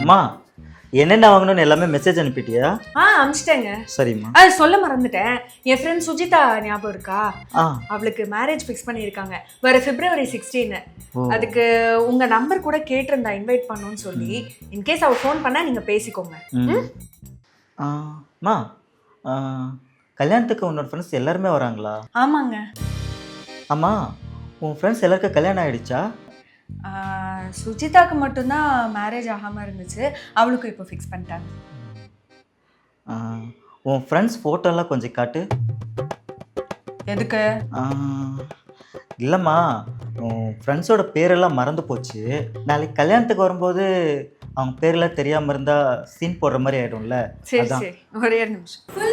அம்மா என்னென்ன வாங்கணும்னு எல்லாமே மெசேஜ் அனுப்பிட்டியா? ஆ அமிச்சிட்டேங்க சரிம்மா. அது சொல்ல மறந்துட்டேன். என் ஃப்ரெண்ட் சுஜிதா ஞாபகம் இருக்கா? ஆ. அவளுக்கு மேரேஜ் ஃபிக்ஸ் பண்ணியிருக்காங்க. வர பிப்ரவரி சிக்ஸ்டீன். அதுக்கு உங்க நம்பர் கூட கேட்டிருந்தா இன்வைட் பண்ணணும்னு சொல்லி இன்கேஸ் அவ ஃபோன் பண்ணா நீங்க பேசிக்கோங்க. ம். அம்மா கல்யாணத்துக்கு உன்னோட ஃப்ரெண்ட்ஸ் எல்லாருமே வராங்களா? ஆமாங்க. அம்மா உன் ஃப்ரெண்ட்ஸ் எல்லாருக்கும் கல்யாணம் ஆயிடுச்சா? சுஜிதாக்கு மட்டும்தான் மேரேஜ் ஆகாம இருந்துச்சு. அவளுக்கும் இப்போ ஃபிக்ஸ் பண்ணிட்டாங்க. உன் ஃப்ரெண்ட்ஸ் ஃபோட்டோலாம் கொஞ்சம் காட்டு. எதுக்கு? இல்லைம்மா உன் ஃப்ரெண்ட்ஸோட பேரெல்லாம் மறந்து போச்சு. நாளைக்கு கல்யாணத்துக்கு வரும்போது அவங்க பேரெல்லாம் தெரியாமல் இருந்தால் சீன் போடுற மாதிரி ஆயிடும்ல. சரி. சரி. ஒரு நிமிஷம்.